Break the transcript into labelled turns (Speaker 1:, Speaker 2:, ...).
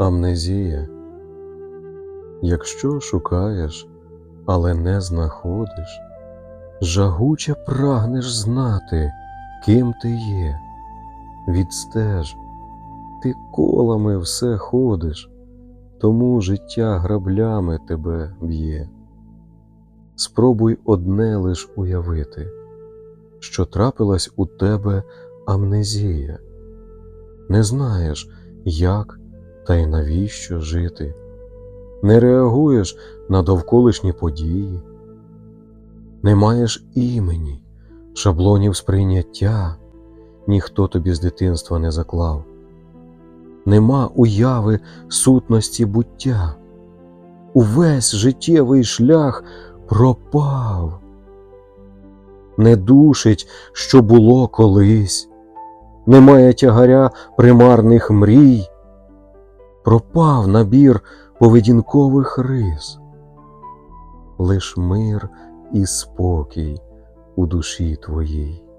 Speaker 1: Амнезія. Якщо шукаєш, але не знаходиш, жагуче прагнеш знати, ким ти є. Відстеж, ти колами все ходиш, тому життя граблями тебе б'є. Спробуй одне лиш уявити, що трапилась у тебе амнезія. Не знаєш, як та й навіщо жити, не реагуєш на довколишні події, не маєш імені, шаблонів сприйняття, ніхто тобі з дитинства не заклав, нема уяви сутності буття, увесь життєвий шлях пропав, не душить, що було колись, немає тягаря примарних мрій, пропав набір поведінкових рис, лиш мир і спокій у душі твоїй.